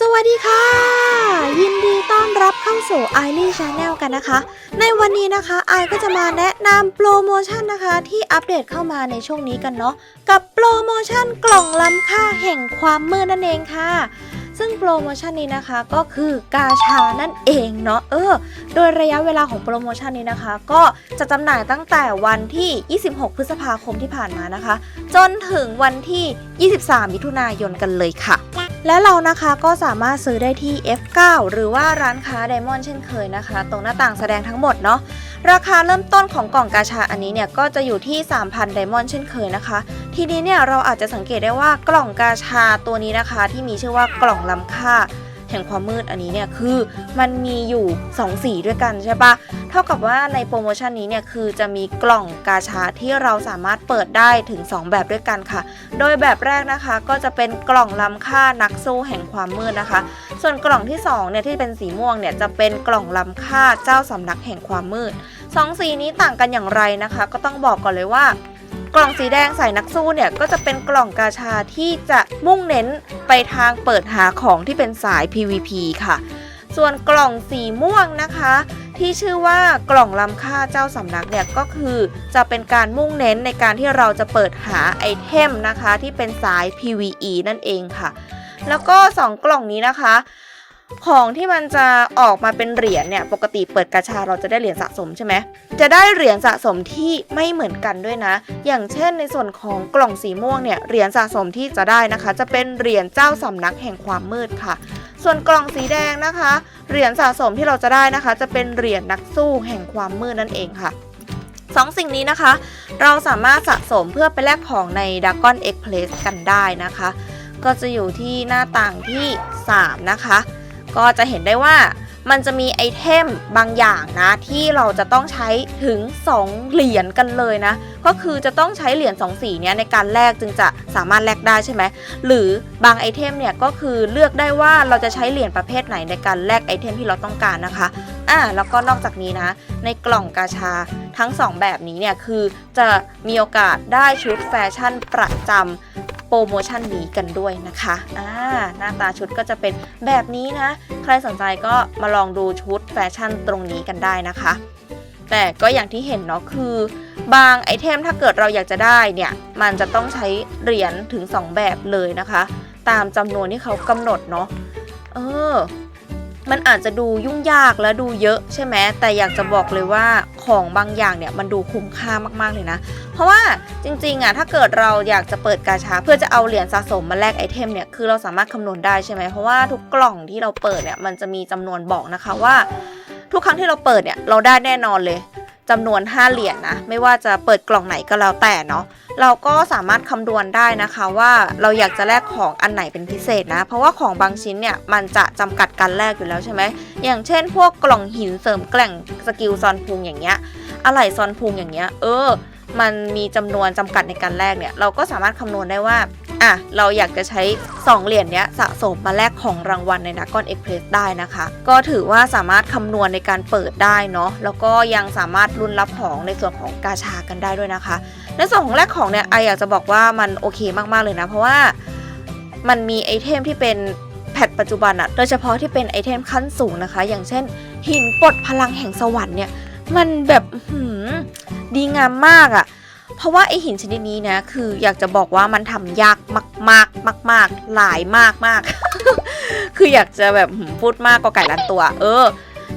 สวัสดีค่ะ ยินดีต้อนรับเข้าสู่ไอรีชาแนลกันนะคะ ในวันนี้นะคะไอก็จะมาแนะนำโปรโมชั่นนะคะ ที่อัปเดตเข้ามาในช่วงนี้กันเนาะกับโปรโมชั่นกล่องล้ำค่าแห่งความมืดนั่นเองค่ะซึ่งโปรโมชั่นนี้นะคะก็คือกาชานั่นเองเนาะเออ โดยระยะเวลาของโปรโมชั่นนี้นะคะ ก็จะจำหน่ายตั้งแต่วันที่ 26 พฤษภาคมที่ผ่านมานะคะ จนถึงวันที่ 23 มิถุนายนกันเลยค่ะและเรานะคะก็สามารถซื้อได้ที่ F9 หรือว่าร้านค้าไดมอนด์เช่นเคยนะคะ ตรงหน้าต่างแสดงทั้งหมดเนาะราคาเริ่มต้นของกล่องกาชาอันนี้เนี่ยก็จะอยู่ที่ 3,000ไดมอนด์เช่นเคยนะคะทีนี้เนี่ยเราอาจจะสังเกตได้ว่ากล่องกาชาตัวนี้นะคะ ที่มีชื่อว่ากล่องล้ำค่าแห่งความมืดอันนี้เนี่ยคือมันมีอยู่ 2 สีด้วยกันใช่ปะเท่ากับว่าในโปรโมชั่นนี้เนี่ยคือจะมีกล่องกาชาที่เราสามารถเปิดได้ถึง 2 แบบด้วยกันค่ะ โดยแบบแรกนะคะก็จะเป็นกล่องล้ำค่านักสู้แห่งความมืดนะคะ ส่วนกล่องที่2เนี่ยที่เป็นสีม่วงเนี่ยจะเป็นกล่องล้ำค่าเจ้าสำนักแห่งความมืดสองสีนี้ต่างกันอย่างไรนะคะ ก็ต้องบอกก่อนเลยว่า กล่องสีแดงใส่นักสู้เนี่ยก็จะเป็นกล่องกาชาที่จะมุ่งเน้นไปทางเปิดหาของที่เป็นสาย PVP ค่ะ ส่วนกล่องสีม่วงนะคะ ที่ชื่อว่ากล่องล้ำค่าเจ้าสำนักเนี่ยก็คือจะเป็นการมุ่งเน้นในการที่เราจะเปิดหาไอเทมนะคะที่เป็นสาย PVE นั่นเองค่ะ แล้วก็ 2 กล่องนี้นะคะ ของที่มันจะออกมาเป็นเหรียญเนี่ยปกติเปิดกาชาเราจะได้เหรียญสะสมใช่ไหมจะได้เหรียญสะสมที่ไม่เหมือนกันด้วยนะ อย่างเช่นในส่วนของกล่องสีม่วงเนี่ยเหรียญสะสมที่จะได้นะคะ จะเป็นเหรียญเจ้าสำนักแห่งความมืดค่ะ ส่วนกล่องสีแดงนะคะ เหรียญสะสมที่เราจะได้นะคะ จะเป็นเหรียญนักสู้แห่งความมืดนั่นเองค่ะสองสิ่งนี้นะคะ เราสามารถสะสมเพื่อไปแลกของใน Dragon X Place กันได้นะคะ ก็จะอยู่ที่หน้าต่างที่ 3 นะคะ ก็จะเห็นได้ว่ามันจะมีไอเทมบางอย่างนะ ที่เราจะต้องใช้ถึง 2 เหรียญกันเลยนะ ก็คือจะต้องใช้เหรียญ2สีเนี้ยในการแลกจึงจะสามารถแลกได้ใช่ไหมหรือบางไอเทมเนี่ยก็คือเลือกได้ว่าเราจะใช้เหรียญประเภทไหนในการแลกไอเทมที่เราต้องการนะคะอ่าแล้วก็นอกจากนี้นะ ในกล่องกาชาทั้ง 2 แบบนี้เนี่ยคือจะมีโอกาสได้ชุดแฟชั่นประจำ ปรโมชั่นนี้กันด้วยนะคะอ่าหน้าตาชุดก็จะเป็นแบบนี้นะ ใครสนใจก็มาลองดูชุดแฟชั่นตรงนี้กันได้นะคะ แต่ก็อย่างที่เห็นเนาะคือบางไอเทมถ้าเกิดเราอยากจะได้เนี่ย มันจะต้องใช้เหรียญถึง 2 แบบเลยนะคะ ตามจำนวนที่เขากำหนดเนาะเออ มันอาจจะดูยุ่งยากและดูเยอะใช่ไหมแต่อยากจะบอกเลยว่าของบางอย่างเนี่ยมันดูคุ้มค่ามากๆเลยนะ เพราะว่าจริงๆอะถ้าเกิดเราอยากจะเปิดกาชาเพื่อจะเอาเหรียญสะสมมาแลกไอเทมเนี่ยคือเราสามารถคำนวณได้ใช่ไหมเพราะว่าทุกกล่องที่เราเปิดเนี่ยมันจะมีจำนวนบอกนะคะว่า ทุกครั้งที่เราเปิดเนี่ยเราได้แน่นอนเลย จำนวน 5 เหรียญนะ ไม่ว่าจะเปิดกล่องไหนก็แล้วแต่เนาะเราก็สามารถคำนวณได้นะคะว่าเราอยากจะแลกของอันไหนเป็นพิเศษนะ เพราะว่าของบางชิ้นเนี่ยมันจะจำกัดการแลกอยู่แล้วใช่ไหมอย่างเช่น พวกกล่องหินเสริมแกล่งสกิลซอนพุงอย่างเงี้ยอะไหล่ซอนพุงอย่างเงี้ยเออ มันมีจำนวนจำกัดในการแลกเนี่ยเราก็สามารถคำนวณได้ว่าอะเราอยากจะใช้ 2 เหรียญเนี้ยสะสมมาแลกของรางวัลในนักกอนเอ็กเพรสได้นะคะ ก็ถือว่าสามารถคำนวณในการเปิดได้เนาะแล้วก็ยังสามารถลุ้นรับของในส่วนของกาชากันได้ด้วยนะคะ ในส่วนของแลกของเนี่ยไออยากจะบอกว่ามันโอเคมากๆเลยนะ เพราะว่ามันมีไอเทมที่เป็นแพทปัจจุบันอะโดยเฉพาะที่เป็นไอเทมขั้นสูงนะคะ อย่างเช่น หินปลดพลังแห่งสวรรค์เนี่ย มันแบบหืมดีงามมากอะเพราะว่าไอหินชนิดนี้นะคืออยากจะบอกว่ามันทำยากมากๆมากๆหลายมากมากคืออยากจะแบบพูดมากก็ไก่ล้านตัว เออ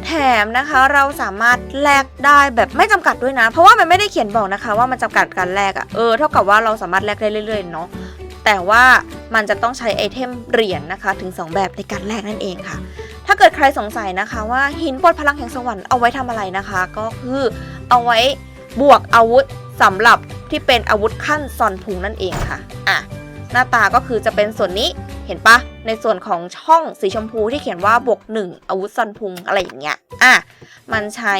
แถมนะคะเราสามารถแลกได้แบบไม่จำกัดด้วยนะ เพราะว่ามันไม่ได้เขียนบอกนะคะ ว่ามันจำกัดการแลกอะ่ะเออเท่ากับว่าเราสามารถแลกได้เรื่อยๆเนาะ แต่ว่ามันจะต้องใช้ไอเทมเหรียญนะคะ ถึง 2 แบบในการแลกนั่นเองค่ะ ถ้าเกิดใครสงสัยนะคะว่าหินปลดพลังแห่งสวรรค์เอาไว้ทำอะไรนะคะ ก็คือเอาไว้บวกอาวุธสำหรับที่เป็นอาวุธขั้นซอนพุงนั่นเองค่ะอะ หน้าตาก็คือจะเป็นส่วนนี้เห็นปะในส่วนของช่องสีชมพูที่เขียนว่าบวกหนึ่งอาวุธซอนพุงอะไรอย่างเงี้ยอะมันใช้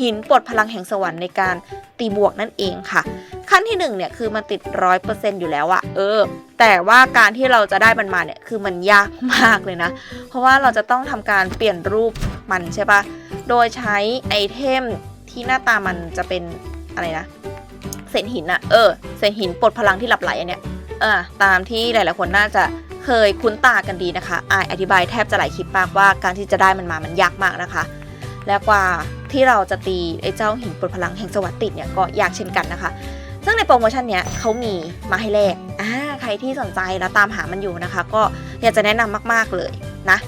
หินปลดพลังแห่งสวรรค์ในการตีบวกนั่นเองค่ะ ขั้นที่หนึ่งเนี่ยคือมันติดร้อยเปอร์เซ็นต์อยู่แล้วอะเออ แต่ว่าการที่เราจะได้มันมาเนี่ยคือมันยากมากเลยนะ เพราะว่าเราจะต้องทำการเปลี่ยนรูปมันใช่ปะโดยใช้ไอเทมที่หน้าตามันจะเป็นอะไรนะเศษหินอะเออเศษหินปลดพลังที่หลับไหลอันเนี้ย ออตามที่หลาย ๆ คนน่าจะเคยคุ้นตากันดีนะคะอายอธิบายแทบจะหลายคลิปมากว่าการที่จะได้มันมามันยากมากนะคะ และกว่าที่เราจะตีไอ้เจ้าหินปลดพลังแห่งสวัสดิ์ติดเนี่ยก็ยากเช่นกันนะคะ ซึ่งในโปรโมชั่นเนี้ยเขามีมาให้แลกอ่าใครที่สนใจแล้วตามหามันอยู่นะคะ ก็อยากจะแนะนำมาก ๆ เลยนะ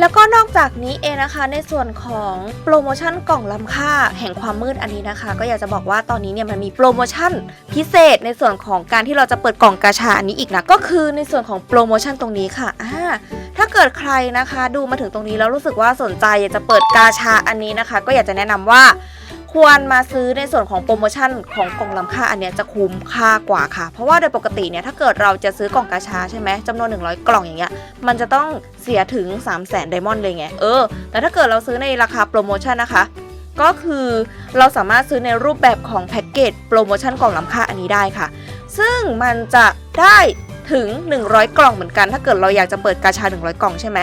แล้วก็นอกจากนี้เองนะคะในส่วนของโปรโมชั่นกล่องล้ำค่าแห่งความมืดอันนี้นะคะ ก็อยากจะบอกว่าตอนนี้เนี่ยมันมีโปรโมชั่นพิเศษในส่วนของการที่เราจะเปิดกล่องกาชาอันนี้อีกนะก็คือในส่วนของโปรโมชั่นตรงนี้ค่ะอ่าถ้าเกิดใครนะคะ ดูมาถึงตรงนี้แล้วรู้สึกว่าสนใจอยากจะเปิดกาชาอันนี้นะคะ ก็อยากจะแนะนำว่า ควรมาซื้อในส่วนของโปรโมชั่นของกล่องล้ำค่าอันเนี้ยจะคุ้มค่ากว่าค่ะ เพราะว่าโดยปกติเนี่ยถ้าเกิดเราจะซื้อกล่องกาชาใช่ไหมจำนวน 100 กล่องอย่างเงี้ยมันจะต้องเสียถึง 3 0 0 0 0 0ไดมอนด์เลยไงเออแต่ถ้าเกิดเราซื้อในราคาโปรโมชั่นนะคะ ก็คือเราสามารถซื้อในรูปแบบของแพ็กเกจโปรโมชั่นกล่องล้ำค่าอันนี้ได้ค่ะ ซึ่งมันจะได้ถึง 100 กล่องเหมือนกัน ถ้าเกิดเราอยากจะเปิดกาชา 100 กล่องใช่ไหม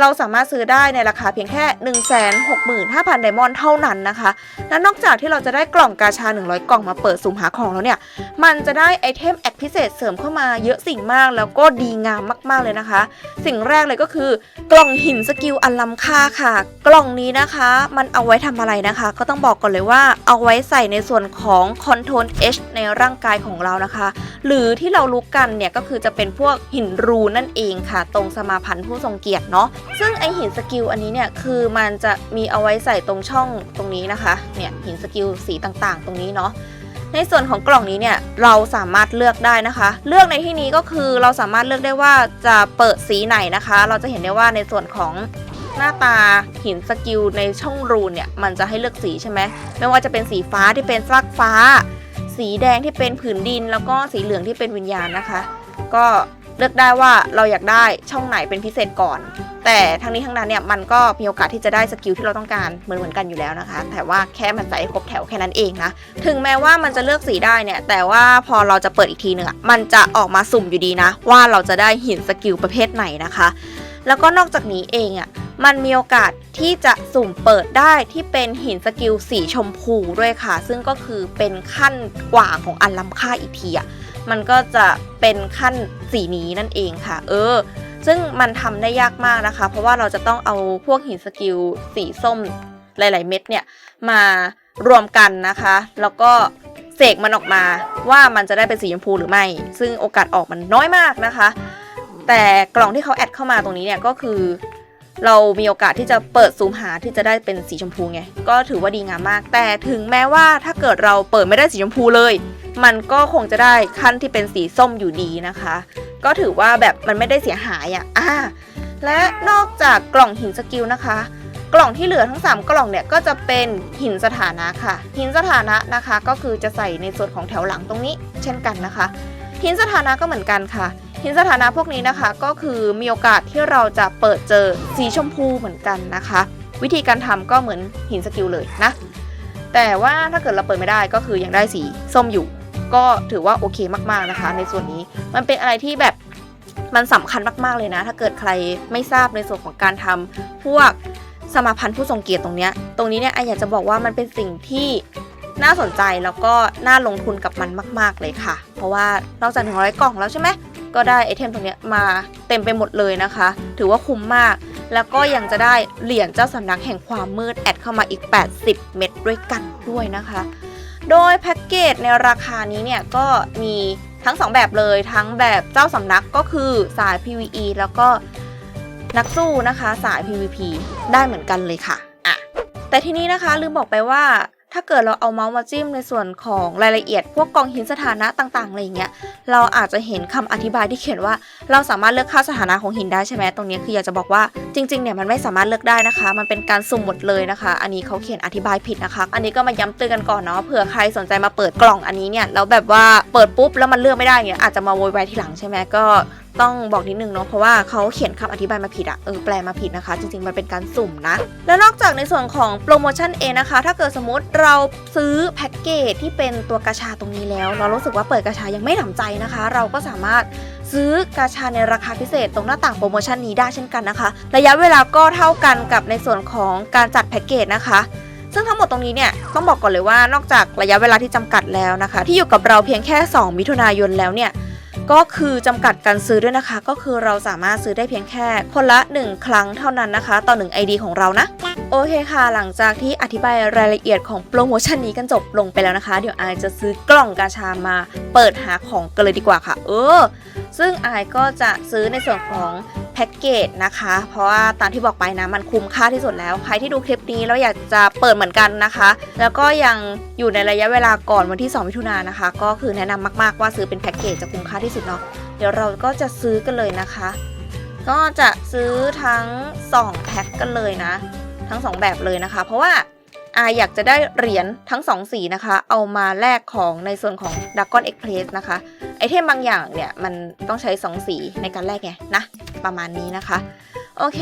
เราสามารถซื้อได้ในราคาเพียงแค่ 165,000ไดมอนด์เท่านั้นนะคะ และนอกจากที่เราจะได้กล่องกาชา 100 กล่องมาเปิดสุ่มหาของแล้วเนี่ย มันจะได้ไอเทมแอดพิเศษเสริมเข้ามาเยอะสิ่งมากแล้วก็ดีงามมาก ๆเลยนะคะ สิ่งแรกเลยก็คือกล่องหินสกิลอันล้ำค่าค่ะ กล่องนี้นะคะ มันเอาไว้ทำอะไรนะคะ ก็ต้องบอกก่อนเลยว่าเอาไว้ใส่ในส่วนของคอนโทรล H ในร่างกายของเรานะคะ หรือที่เรารู้กันเนี่ยก็คือจะเป็นพวกหินรูนั่นเองค่ะ ตรงสมาพันธ์ผู้ทรงเกียรติเนาะซึ่งไอหินสกิลอันนี้เนี่ยคือมันจะมีเอาไว้ใส่ตรงช่องตรงนี้นะคะ เนี่ยหินสกิลสีต่างๆ ตรงนี้เนาะ ในส่วนของกล่องนี้เนี่ยเราสามารถเลือกได้นะคะ เลือกในที่นี้ก็คือเราสามารถเลือกได้ว่าจะเปิดสีไหนนะคะ เราจะเห็นได้ว่าในส่วนของหน้าตาหินสกิลในช่องรูนเนี่ยมันจะให้เลือกสีใช่ไหมไม่ว่าจะเป็นสีฟ้าที่เป็นซากฟ้า สีแดงที่เป็นผืนดิน แล้วก็สีเหลืองที่เป็นวิญญาณนะคะ ก็เลือกได้ว่าเราอยากได้ช่องไหนเป็นพิเศษก่อน แต่ทั้งนี้ทั้งนั้นเนี่ยมันก็มีโอกาสที่จะได้สกิลที่เราต้องการเหมือนเหมือนกันอยู่แล้วนะคะ แต่ว่าแค่มันใส่ครบแถวแค่นั้นเองนะ ถึงแม้ว่ามันจะเลือกสีได้เนี่ย แต่ว่าพอเราจะเปิดอีกทีหนึ่งอะมันจะออกมาสุ่มอยู่ดีนะ ว่าเราจะได้หินสกิลประเภทไหนนะคะ แล้วก็นอกจากนี้เองอะมันมีโอกาสที่จะสุ่มเปิดได้ที่เป็นหินสกิลสีชมพูด้วยค่ะ ซึ่งก็คือเป็นขั้นกว่าของอันล้ำค่าอีกทีอะมันก็จะเป็นขั้นสีนี้นั่นเองค่ะ เออ ซึ่งมันทำได้ยากมากนะคะ เพราะว่าเราจะต้องเอาพวกหินสกิลสีส้มหลาย ๆ เม็ดเนี่ยมารวมกันนะคะ แล้วก็เสกมันออกมาว่ามันจะได้เป็นสีชมพูหรือไม่ ซึ่งโอกาสออกมันน้อยมากนะคะ แต่กล่องที่เขาแอดเข้ามาตรงนี้เนี่ยก็คือ เรามีโอกาสที่จะเปิดซูมหาที่จะได้เป็นสีชมพูไง ก็ถือว่าดีงามมาก แต่ถึงแม้ว่าถ้าเกิดเราเปิดไม่ได้สีชมพูเลย มันก็คงจะได้ขั้นที่เป็นสีส้มอยู่ดีนะคะ ก็ถือว่าแบบมันไม่ได้เสียหายอะ่ะอ่าและนอกจากกล่องหินสกิลนะคะ กล่องที่เหลือทั้ง 3 กล่องเนี่ยก็จะเป็นหินสถานะค่ะ หินสถานะนะคะ ก็คือจะใส่ในส่วนของแถวหลังตรงนี้ เช่นกันนะคะ หินสถานะก็เหมือนกันค่ะ หินสถานะพวกนี้นะคะก็คือมีโอกาสที่เราจะเปิดเจอสีชมพูเหมือนกันนะคะ วิธีการทำก็เหมือนหินสกิลเลยนะ แต่ว่าถ้าเกิดเราเปิดไม่ได้ก็คือยังได้สีส้มอยู่ ก็ถือว่าโอเคมากๆนะคะ ในส่วนนี้มันเป็นอะไรที่แบบมันสำคัญมากๆเลยนะ ถ้าเกิดใครไม่ทราบในส่วนของการทำพวกสมาพันธ์ผู้ทรงเกียรติตรงเนี้ยตรงนี้เนี่ยไออยากจะบอกว่ามันเป็นสิ่งที่ น่าสนใจแล้วก็น่าลงทุนกับมันมาก ๆ เลยค่ะ เพราะว่านอกจาก 100 กล่องแล้วใช่ไหมก็ได้ไอเทมตรงนี้มาเต็มไปหมดเลยนะคะ ถือว่าคุ้มมาก แล้วก็ยังจะได้เหรียญเจ้าสำนักแห่งความมืดแอดเข้ามาอีก 80 เม็ดด้วยกันด้วยนะคะ โดยแพ็กเกจในราคานี้เนี่ยก็มีทั้ง 2 แบบเลยทั้งแบบเจ้าสำนักก็คือสาย PVE แล้วก็นักสู้นะคะสาย PVP ได้เหมือนกันเลยค่ะอะแต่ทีนี้นะคะลืมบอกไปว่า ถ้าเกิดเราเอาเมาส์มาจิ้มในส่วนของรายละเอียด พวกกองหินสถานะต่างๆอะไรอย่างเงี้ยเราอาจจะเห็นคำอธิบายที่เขียนว่า เราสามารถเลือกค่าสถานะของหินได้ใช่ไหมตรงนี้คืออยากจะบอกว่าจริงๆเนี่ยมันไม่สามารถเลือกได้นะคะ มันเป็นการสุ่มหมดเลยนะคะ อันนี้เขาเขียนอธิบายผิดนะคะ อันนี้ก็มาย้ำเตือนกันก่อนเนาะเผื่อใครสนใจมาเปิดกล่องอันนี้เนี่ยแล้วแบบว่าเปิดปุ๊บแล้วมันเลือกไม่ได้เนี่ยอาจจะมาโวยวายทีหลังใช่ไหมก็ ต้องบอกนิดนึงเนาะเพราะว่าเขาเขียนคำอธิบายมาผิดอะเออแปลมาผิดนะคะ จริงๆ มันเป็นการสุ่มนะ แล้วนอกจากในส่วนของโปรโมชั่นเองนะคะ ถ้าเกิดสมมติเราซื้อแพ็กเกจที่เป็นตัวกาชาตรงนี้แล้ว เรารู้สึกว่าเปิดกาชายังไม่หนำใจนะคะ เราก็สามารถซื้อกาชาในราคาพิเศษตรงหน้าต่างโปรโมชั่นนี้ได้เช่นกันนะคะ ระยะเวลาก็เท่ากันกับในส่วนของการจัดแพ็กเกจนะคะซึ่งทั้งหมดตรงนี้เนี่ยต้องบอกก่อนเลยว่านอกจากระยะเวลาที่จำกัดแล้วนะคะ ที่อยู่กับเราเพียงแค่ 2 มิถุนายนแล้วเนี่ย ก็คือจำกัดการซื้อด้วยนะคะ ก็คือเราสามารถซื้อได้เพียงแค่คนละ 1 ครั้งเท่านั้นนะคะ ต่อ 1 ID ของเรานะ โอเคค่ะ หลังจากที่อธิบายรายละเอียดของโปรโมชั่นนี้กันจบลงไปแล้วนะคะ เดี๋ยวไอจะซื้อกล่องกาชามาเปิดหาของกันเลยดีกว่าค่ะ เออ ซึ่งไอก็จะซื้อในส่วนของ แพ็กเกจนะคะ เพราะว่าตามที่บอกไปนะมันคุ้มค่าที่สุดแล้ว ใครที่ดูคลิปนี้แล้วอยากจะเปิดเหมือนกันนะคะ แล้วก็ยังอยู่ในระยะเวลาก่อนวันที่ 2 มิถุนายนนะคะ ก็คือแนะนำมากๆว่าซื้อเป็นแพ็กเกจจะคุ้มค่าที่สุดเนาะเดี๋ยวเราก็จะซื้อกันเลยนะคะ ก็จะซื้อทั้ง 2 แพ็คกันเลยนะ ทั้ง 2 แบบเลยนะคะ เพราะว่า อาอยากจะได้เหรียญทั้ง 2 สีนะคะ เอามาแลกของในส่วนของ d r a g o n Express นะคะ ไอเทมบางอย่างเนี่ย มันต้องใช้ 2 สีในการแลกไงนะ ประมาณนี้นะคะ โอเค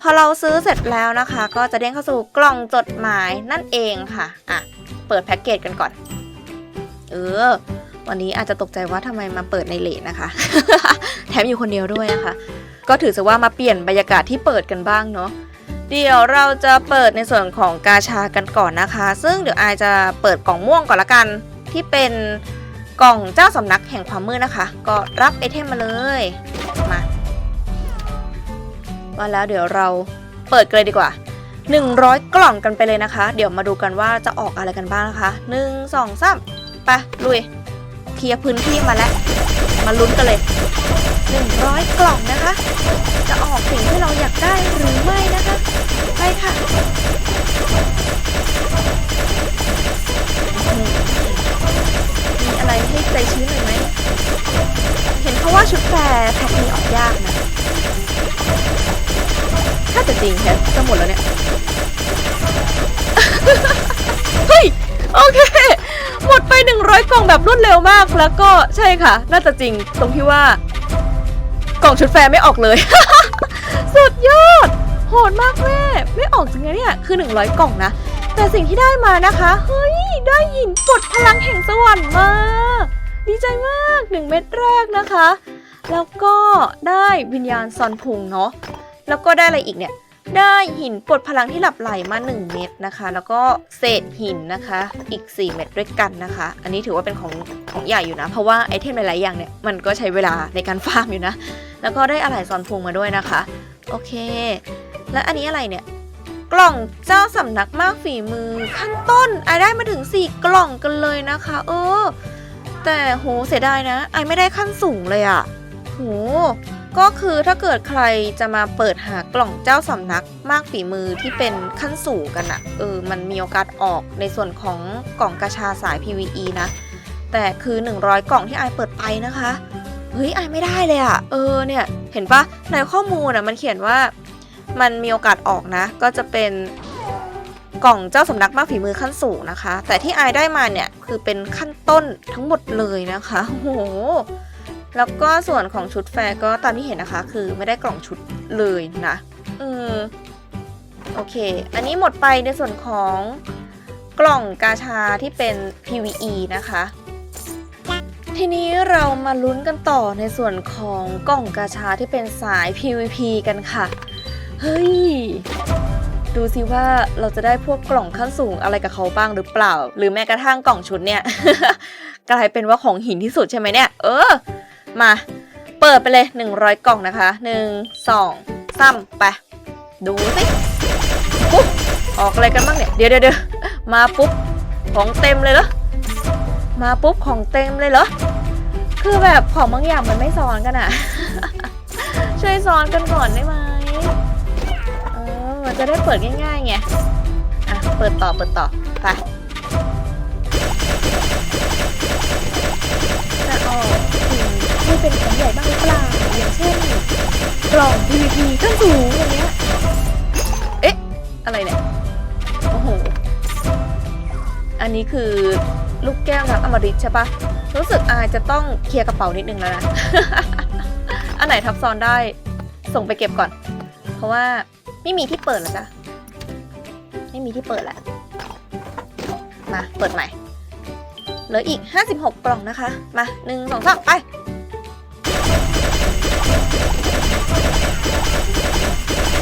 พอเราซื้อเสร็จแล้วนะคะ ก็จะเด้งเข้าสู่กล่องจดหมายนั่นเองค่ะอะ เปิดแพ็กเกจกันก่อน เออ วันนี้อาจจะตกใจว่าทำไมมาเปิดในเลทนะคะ แถมอยู่คนเดียวด้วยนะคะ ก็ถือซะว่ามาเปลี่ยนบรรยากาศที่เปิดกันบ้างเนาะ เดี๋ยวเราจะเปิดในส่วนของกาชากันก่อนนะคะ ซึ่งเดี๋ยวอายจะเปิดกล่องม่วงก่อนละกัน ที่เป็นกล่องเจ้าสำนักแห่งความมืดนะคะ ก็รับไอเทมมาเลยมามาแล้วเดี๋ยวเราเปิดกันเลยดีกว่า 100 กล่องกันไปเลยนะคะ เดี๋ยวมาดูกันว่าจะออกอะไรกันบ้างนะคะ 1 2 3ไปลุยเคลียร์พื้นที่มาแล้ว มาลุ้นกันเลย 100 กล่องนะคะ จะออกสิ่งที่เราอยากได้หรือไม่นะคะ ไปค่ะมมีอะไรให้ใจชื้นหน่อยไหม เห็นเขาว่าชุดแฟร์แพ็คนี้ออกยากนะ ถ้าจะจริงแค่จะหมดแล้วเนี่ย เฮ้ย โอเคหมดไป 100 กล่องแบบรวดเร็วมาก แล้วก็ใช่ค่ะ น่าจะจริงตรงที่ว่า กล่องชุดแฟร์ไม่ออกเลย สุดยอด โหดมากแม่ ไม่ออกจริงนะเนี่ย คือ 100 กล่องนะ แต่สิ่งที่ได้มานะคะ เฮ้ย ได้หินกดพลังแห่งสวรรค์มา ดีใจมาก 1 เม็ดแรกนะคะ แล้วก็ได้วิญญาณซอนพุงเนาะ แล้วก็ได้อะไรอีกเนี่ย ได้หินปลดพลังที่หลับไหลมา 1 เม็ดนะคะ แล้วก็เศษหินนะคะอีก 4 เม็ดด้วยกันนะคะ อันนี้ถือว่าเป็นของของใหญ่อยู่นะ เพราะว่าไอเทมหลาย ๆ อย่างเนี่ยมันก็ใช้เวลาในการฟาร์มอยู่นะ แล้วก็ได้อะไหล่ซอนพุงมาด้วยนะคะ โอเค และอันนี้อะไรเนี่ยกล่องเจ้าสำนักมากฝีมือขั้นต้นไอได้มาถึง 4 กล่องกันเลยนะคะ เออ แต่โหเสียดายนะ ไอไม่ได้ขั้นสูงเลยอะโห ก็คือถ้าเกิดใครจะมาเปิดหากล่องเจ้าสำนักมากฝีมือที่เป็นขั้นสูงกันอะเออมันมีโอกาสออกในส่วนของกล่องกระชาสาย PVE นะ แต่คือ 100 กล่องที่ไอเปิดไปนะคะเฮ้ยไอไม่ได้เลยอะเออเนี่ยเห็นปะในข้อมูลอะมันเขียนว่ามันมีโอกาสออกนะ ก็จะเป็นกล่องเจ้าสำนักมากฝีมือขั้นสูงนะคะ แต่ที่ไอได้มาเนี่ยคือเป็นขั้นต้นทั้งหมดเลยนะคะโอ้โห แล้วก็ส่วนของชุดแฟร์ก็ตามที่เห็นนะคะ คือไม่ได้กล่องชุดเลยนะอืมโอเค อันนี้หมดไปในส่วนของกล่องกาชาที่เป็น PVE นะคะ ทีนี้เรามาลุ้นกันต่อในส่วนของกล่องกาชาที่เป็นสาย PVP กันค่ะ เฮ้ย ดูสิว่าเราจะได้พวกกล่องขั้นสูงอะไรกับเขาบ้างหรือเปล่า หรือแม้กระทั่งกล่องชุดเนี่ย กลายเป็นว่าของหินที่สุดใช่ไหมเนี่ย เออ มา เปิดไปเลย 100 กล่องนะคะ 1 2 3ไป ดูสิปุ๊บออกอะไรกันบ้างเนี่ยเดี๋ยวเดี๋ยวเดี๋ยวมาปุ๊บ ของเต็มเลยเหรอ มาปุ๊บของเต็มเลยเหรอ คือแบบของบางอย่างมันไม่ซ้อนกันอะช่วยซ้อนกันก่อนได้ไหมเออมันจะได้เปิดง่ายๆไง อะ เปิดต่อเปิดต่อไปจะออกสิ่ งที่เป็นของใหญ่บ้างหรือเปล่าอย่างเช่นกล่อง PVP ขั้นสูงอย่างเงี้ยเอ๊ะ อะไรเนี่ย โอ้โห อันนี้คือลูกแก้วน้ำอมฤตใช่ปะรู้สึกอายจะต้องเคลียร์กระเป๋านิดนึงแล้วนะ อันไหนทับซ้อนได้ส่งไปเก็บก่อน เพราะว่าไม่มีที่เปิดแล้วจ้ะไม่มีที่เปิดแล้ว มาเปิดใหม่ เหลืออีก 56 กล่องนะคะ มา 1 2 3 ไป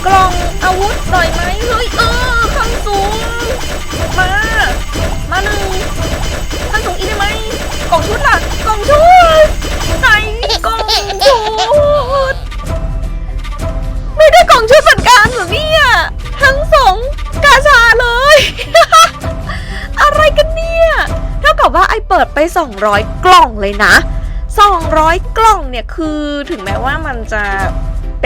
กล่องอาวุธหน่อยไหมเฮ้ยเออขั้นสูง มา มาหนึ่งขั้นสูงอีกได้ไหมกล่องชุดล่ะกล่องชุดไหนกล่องชุดไม่ได้กล่องชุดสัตว์การหรือเนี่ยทั้งสองกาชาเลย อะไรกันเนี่ยเท่ากับว่าไอเปิดไป 200 กล่องเลยนะ 200 กล่องเนี่ยคือถึงแม้ว่ามันจะ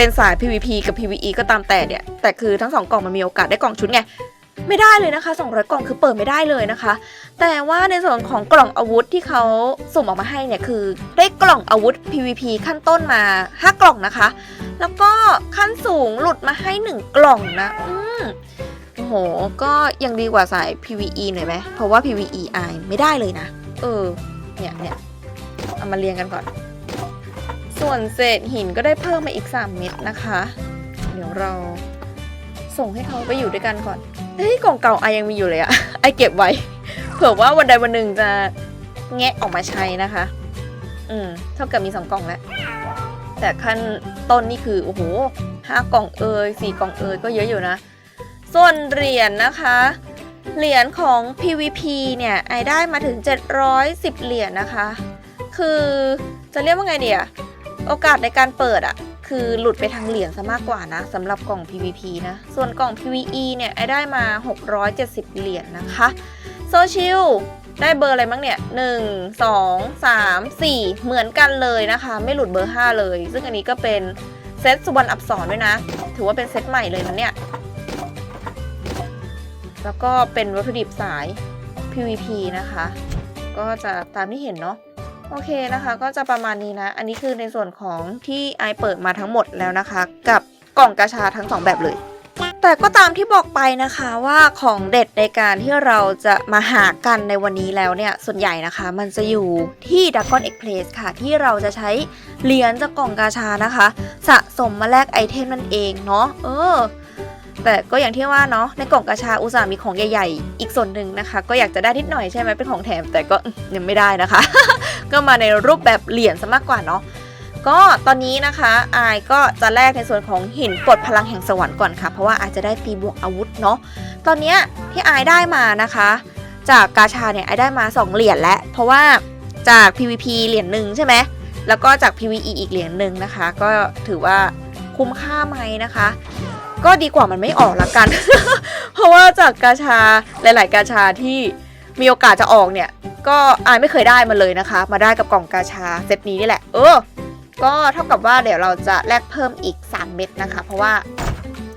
เป็นสาย PVP กับ PVE ก็ตามแต่เนี่ย แต่คือทั้งสองกล่องมันมีโอกาสได้กล่องชุดไง ไม่ได้เลยนะคะ 200 กล่องคือเปิดไม่ได้เลยนะคะ แต่ว่าในส่วนของกล่องอาวุธที่เขาสุ่มออกมาให้เนี่ยคือ ได้กล่องอาวุธ PVP ขั้นต้นมา 5 กล่องนะคะ แล้วก็ขั้นสูงหลุดมาให้ 1 กล่องนะ อืมโอ้โห ก็ยังดีกว่าสาย PVE หน่อยไหมเพราะว่า PVE อายไม่ได้เลยนะ เออ เนี่ยเนี่ยเอามาเรียงกันก่อน ส่วนเศษหินก็ได้เพิ่มมาอีก 3 เม็ดนะคะ เดี๋ยวเราส่งให้เขาไปอยู่ด้วยกันก่อน เฮ้ยกล่องเก่าไอยังมีอยู่เลยอะไอเก็บไว้ เผื่อว่าวันใดวันหนึ่งจะแงะออกมาใช้นะคะ อืมเท่ากับมีสองกล่องแล้ว แต่ขั้นต้นนี่คือ โอ้โหห้ากล่องเอยสี่กล่องเอยก็เยอะอยู่นะ ส่วนเหรียญนะคะ เหรียญของ PVP เนี่ย ไอได้มาถึง 710 เหรียญนะคะ คือจะเรียกว่าไงเดีย โอกาสในการเปิดอะคือหลุดไปทางเหรียญซะมากกว่านะสำหรับกล่อง PVP นะ ส่วนกล่อง PVE เนี่ยไอได้มา 670 เหรียญนะคะโซชิลได้เบอร์อะไรมั้งเนี่ย 1 2 3 4 เหมือนกันเลยนะคะ ไม่หลุดเบอร์ 5 เลย ซึ่งอันนี้ก็เป็นเซตสุวรรณอับสรด้วยนะ ถือว่าเป็นเซตใหม่เลยนะเนี่ย แล้วก็เป็นวัตถุดิบสาย PVP นะคะ ก็จะตามที่เห็นเนาะ โอเคนะคะก็จะประมาณนี้นะ อันนี้คือในส่วนของที่ไอเปิดมาทั้งหมดแล้วนะคะ กับกล่องกาชาทั้งสองแบบเลย แต่ก็ตามที่บอกไปนะคะว่าของเด็ดในการที่เราจะมาหากันในวันนี้แล้วเนี่ยส่วนใหญ่นะคะ มันจะอยู่ที่ d r a g o n Express ค่ะ ที่เราจะใช้เหรียญจากกล่องกาชานะคะ สะสมมาแลกไอเทมนั่นเองเนาะเออ แต่ก็อย่างที่ว่าเนาะในกล่องกาชาอุตส่าห์มีของใหญ่ ๆ อีกส่วนหนึ่งนะคะ ก็อยากจะได้นิดหน่อยใช่ไหมเป็นของแถม แต่ก็ยังไม่ได้นะคะ ก็มาในรูปแบบเหรียญซะมากกว่าเนาะก็ตอนนี้นะคะอายก็จะแลกในส่วนของหินปลดพลังแห่งสวรรค์ก่อนค่ะเพราะว่าอายจะได้ตีบวกอาวุธเนาะตอนนี้ที่อายได้มานะคะ จากกาชาเนี่ยอายได้มา 2 เหรียญแล้วเพราะว่าจาก PVP เหรียญหนึ่งใช่ไหมแล้วก็จาก PVE อีกเหรียญหนึ่งนะคะ ก็ถือว่าคุ้มค่าไหมนะคะ ก็ดีกว่ามันไม่ออกละกัน เพราะว่าจากกาชาหลาย ๆ กาชาที่มีโอกาสจะออกเนี่ย ก็อายไม่เคยได้มาเลยนะคะ มาได้กับกล่องกาชาเซตนี้นี่แหละ เออ ก็เท่ากับว่าเดี๋ยวเราจะแลกเพิ่มอีก 3 เม็ดนะคะ เพราะว่า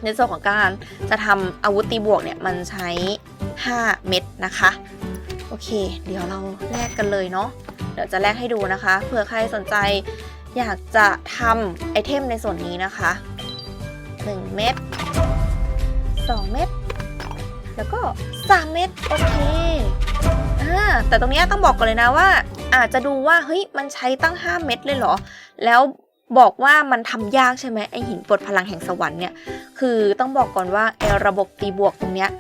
ในส่วนของการจะทำอาวุธตีบวกเนี่ยมันใช้ 5 เม็ดนะคะ โอเค เดี๋ยวเราแลกกันเลยเนาะเดี๋ยวจะแลกให้ดูนะคะเผื่อใครสนใจอยากจะทำไอเทมในส่วนนี้นะคะ 1 เม็ด2 เม็ดแล้วก็ 3 เม็ดโอเคอ่าแต่ตรงเนี้ยต้องบอกก่อนเลยนะว่า อาจจะดูว่าเฮ้ยมันใช้ตั้ง 5 เม็ดเลยเหรอ แล้วบอกว่ามันทำยากใช่ไหมไอหินปลดพลังแห่งสวรรค์เนี่ยคือต้องบอกก่อนว่าไอระบบตีบวกตรงเนี้ย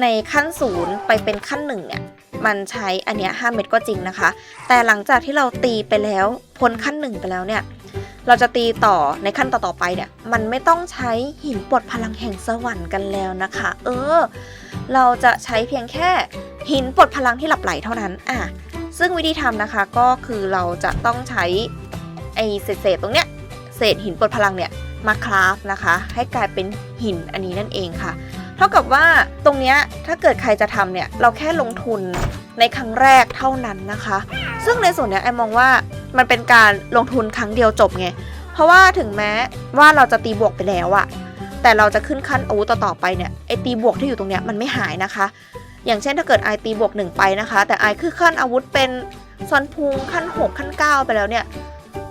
ในขั้นศูนย์ไปเป็นขั้นหนึ่งเนี่ยมันใช้อันเนี้ย5เม็ดก็จริงนะคะ แต่หลังจากที่เราตีไปแล้วพ้นขั้นหนึ่งไปแล้วเนี่ย เราจะตีต่อในขั้นต่อๆไปเนี่ย มันไม่ต้องใช้หินปลดพลังแห่งสวรรค์กันแล้วนะคะ เออ เราจะใช้เพียงแค่หินปลดพลังที่หลับไหลเท่านั้น อะ ซึ่งวิธีทำนะคะก็คือเราจะต้องใช้ไอเศษๆตรงเนี้ย เศษหินปลดพลังเนี่ยมาคราฟนะคะ ให้กลายเป็นหินอันนี้นั่นเองค่ะ เท่ากับว่าตรงเนี้ยถ้าเกิดใครจะทำเนี่ย เราแค่ลงทุนในครั้งแรกเท่านั้นนะคะ ซึ่งในส่วนเนี้ยไอมองว่า มันเป็นการลงทุนครั้งเดียวจบไง เพราะว่าถึงแม้ว่าเราจะตีบวกไปแล้วอะแต่เราจะขึ้นขั้นอาวุธต่อไปเนี่ยไอตีบวกที่อยู่ตรงเนี้ยมันไม่หายนะคะ อย่างเช่นถ้าเกิดไอตีบวกหนึ่งไปนะคะ แต่ไอคือขั้นอาวุธเป็นซอนพุงขั้น 6 ขั้น 9 ไปแล้วเนี่ย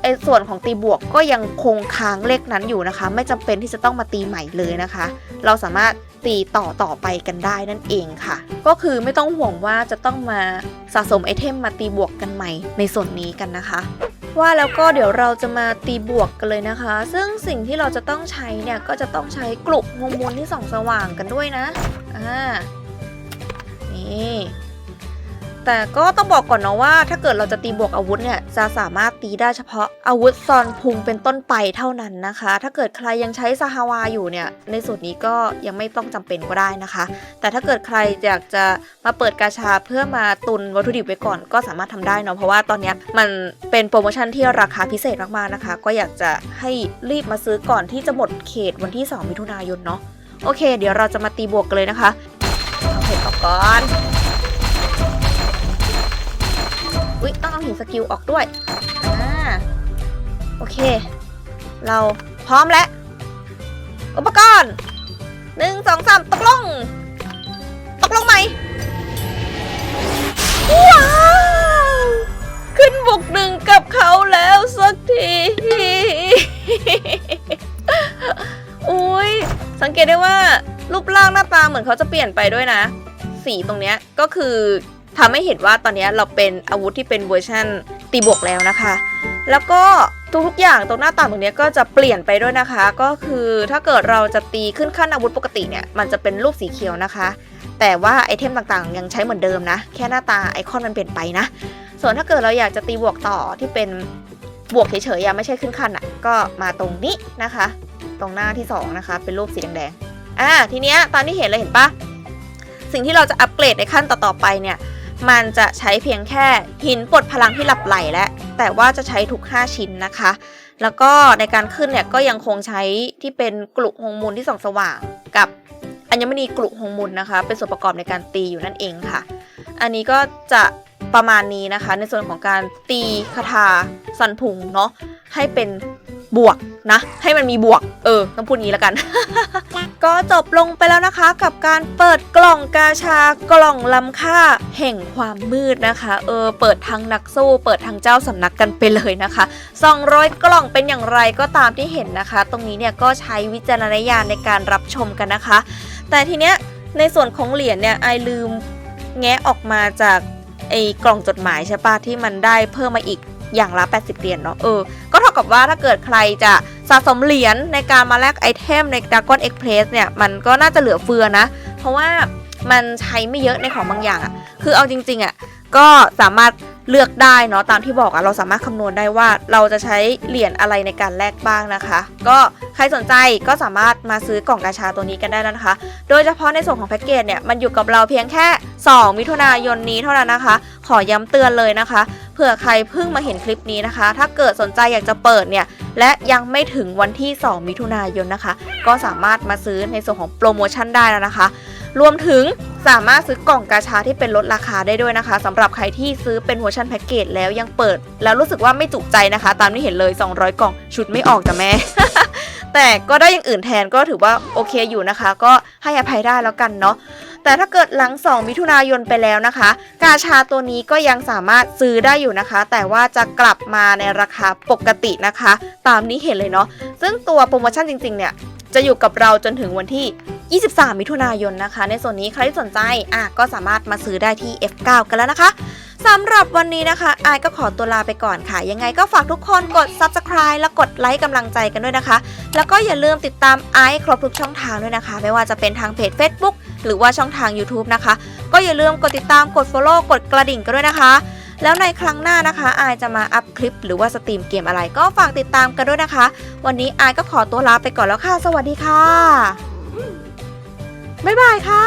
ไอส่วนของตีบวกก็ยังคงค้างเลขนั้นอยู่นะคะ ไม่จำเป็นที่จะต้องมาตีใหม่เลยนะคะ เราสามารถ ตีต่อต่อไปกันได้นั่นเองค่ะ ก็คือไม่ต้องห่วงว่าจะต้องมาสะสมไอเทมมาตีบวกกันใหม่ในส่วนนี้กันนะคะว่าแล้วก็เดี๋ยวเราจะมาตีบวกกันเลยนะคะ ซึ่งสิ่งที่เราจะต้องใช้เนี่ย ก็จะต้องใช้กลุ่มฮอร์โมนที่ส่องสว่างกันด้วยนะ อ่า นี่ แต่ก็ต้องบอกก่อนเนาะว่า ถ้าเกิดเราจะตีบวกอาวุธเนี่ยจะสามารถตีได้เฉพาะอาวุธซอนพุงเป็นต้นไปเท่านั้นนะคะ ถ้าเกิดใครยังใช้ซาฮาวาอยู่เนี่ยในส่วนนี้ก็ยังไม่ต้องจำเป็นก็ได้นะคะ แต่ถ้าเกิดใครอยากจะมาเปิดกาชาเพื่อมาตุนวัตถุดิบไว้ก่อนก็สามารถทำได้เนาะเพราะว่าตอนนี้มันเป็นโปรโมชั่นที่ราคาพิเศษมากๆนะคะ ก็อยากจะให้รีบมาซื้อก่อนที่จะหมดเขตวันที่ 2 มิถุนายนเนาะโอเค เดี๋ยวเราจะมาตีบวกกันเลยนะคะเอาเผ็ดออกก่อน อุ๊ย ต้องเอาหินสกิลออกด้วย อ่า โอเค เราพร้อมแล้ว อุปกรณ์หนึ่งสองสามตกลง ตกลงไหม ว้าว ขึ้นบกหนึ่งกับเขาแล้วสักที อุ้ย สังเกตได้ว่ารูปร่างหน้าตาเหมือนเขาจะเปลี่ยนไปด้วยนะ สีตรงเนี้ยก็คือ ทำให้เห็นว่าตอนนี้เราเป็นอาวุธที่เป็นเวอร์ชันตีบวกแล้วนะคะ แล้วก็ทุกๆอย่างตรงหน้าต่างตรงนี้ก็จะเปลี่ยนไปด้วยนะคะ ก็คือถ้าเกิดเราจะตีขึ้นขั้นอาวุธปกติเนี่ยมันจะเป็นรูปสีเขียวนะคะ แต่ว่าไอเทมต่างๆ ยังใช้เหมือนเดิมนะ แค่หน้าตาไอคอนมันเปลี่ยนไปนะ ส่วนถ้าเกิดเราอยากจะตีบวกต่อที่เป็นบวกเฉยๆยังไม่ใช่ขึ้นขั้นอะก็มาตรงนี้นะคะ ตรงหน้าที่สองนะคะ เป็นรูปสีแดงๆอ่าทีเนี้ยตอนที่เห็นเลยเห็นปะสิ่งที่เราจะอัปเกรดในขั้นต่อๆไปเนี่ย มันจะใช้เพียงแค่หินปลดพลังที่หลับไหลและ แต่ว่าจะใช้ทุก 5 ชิ้นนะคะ แล้วก็ในการขึ้นเนี่ยก็ยังคงใช้ที่เป็นกลุหงมูลที่ส่องสว่าง กับอัญมณีกลุหงมูลนะคะ เป็นส่วนประกอบในการตีอยู่นั่นเองค่ะ อันนี้ก็จะประมาณนี้นะคะ ในส่วนของการตีคาถาสันพุงเนาะให้เป็น บวกนะ ให้มันมีบวก เออ ต้องพูดงี้แล้วกัน ก็จบลงไปแล้วนะคะ กับการเปิดกล่องกาชากล่องล้ำค่าแห่งความมืดนะคะ เออ เปิดทั้งนักสู้ เปิดทั้งเจ้าสำนักกันไปเลยนะคะ 200 กล่องเป็นอย่างไรก็ตามที่เห็นนะคะ ตรงนี้เนี่ยก็ใช้วิจารณญาณในการรับชมกันนะคะ แต่ทีเนี้ยในส่วนของเหรียญเนี่ยไอลืมแงะออกมาจากไอ้กล่องจดหมายใช่ปะที่มันได้เพิ่มมาอีก อย่างละ 80 เหรียญเนาะเออ ก็เท่ากับว่าถ้าเกิดใครจะสะสมเหรียญในการมาแลกไอเทมใน Dragon Express เนี่ย มันก็น่าจะเหลือเฟือนะ เพราะว่ามันใช้ไม่เยอะในของบางอย่างอะ่ะ คือเอาจริง ๆอะ่ะ ก็สามารถเลือกได้เนาะตามที่บอกอะ่ะเราสามารถคำนวณได้ว่าเราจะใช้เหรียญอะไรในการแลกบ้างนะคะ ก็ใครสนใจก็สามารถมาซื้อกล่องกาชาตัวนี้กันได้แล้วนะคะ โดยเฉพาะในส่วนของแพ็กเกจเนี่ยมันอยู่กับเราเพียงแค่ 2 มิถุนายนนี้เท่านั้นนะคะ ขอย้ำเตือนเลยนะคะ เผื่อใครเพิ่งมาเห็นคลิปนี้นะคะ ถ้าเกิดสนใจอยากจะเปิดเนี่ยและยังไม่ถึงวันที่ 2 มิถุนายนนะคะ ก็สามารถมาซื้อในส่วนของโปรโมชั่นได้แล้วนะคะ รวมถึงสามารถซื้อกล่องกาชาที่เป็นลดราคาได้ด้วยนะคะสำหรับใครที่ซื้อเป็นเวอร์ชันแพ็กเกจแล้วยังเปิด แล้วรู้สึกว่าไม่จุใจนะคะ ตามที่เห็นเลย 200 กล่องชุดไม่ออกจ้ะแม่แต่ก็ได้อย่างอื่นแทนก็ถือว่าโอเคอยู่นะคะ ก็ให้อภัยได้แล้วกันเนาะ แต่ถ้าเกิดหลัง 2 มิถุนายนไปแล้วนะคะ กาชาตัวนี้ก็ยังสามารถซื้อได้อยู่นะคะ แต่ว่าจะกลับมาในราคาปกตินะคะ ตามนี้เห็นเลยเนาะซึ่งตัวโปรโมชั่นจริงๆเนี่ยจะอยู่กับเราจนถึงวันที่ 23 มิถุนายนนะคะ ในส่วนนี้ใครที่สนใจอะก็สามารถมาซื้อได้ที่ F9 กันแล้วนะคะสำหรับวันนี้นะคะอายก็ขอตัวลาไปก่อนค่ะ ยังไงก็ฝากทุกคนกด Subscribe และกดไลค์กำลังใจกันด้วยนะคะ แล้วก็อย่าลืมติดตามไอครบทุกช่องทางด้วยนะคะ ไม่ว่าจะเป็นทางเพจ Facebook หรือว่าช่องทาง YouTube นะคะ ก็อย่าลืมกดติดตามกด Follow กดกระดิ่งกันด้วยนะคะ แล้วในครั้งหน้านะคะอายจะมาอัพคลิปหรือว่าสตรีมเกมอะไรก็ฝากติดตามกันด้วยนะคะ วันนี้อายก็ขอตัวลาไปก่อนแล้วค่ะ สวัสดีค่ะ บ๊ายบายค่ะ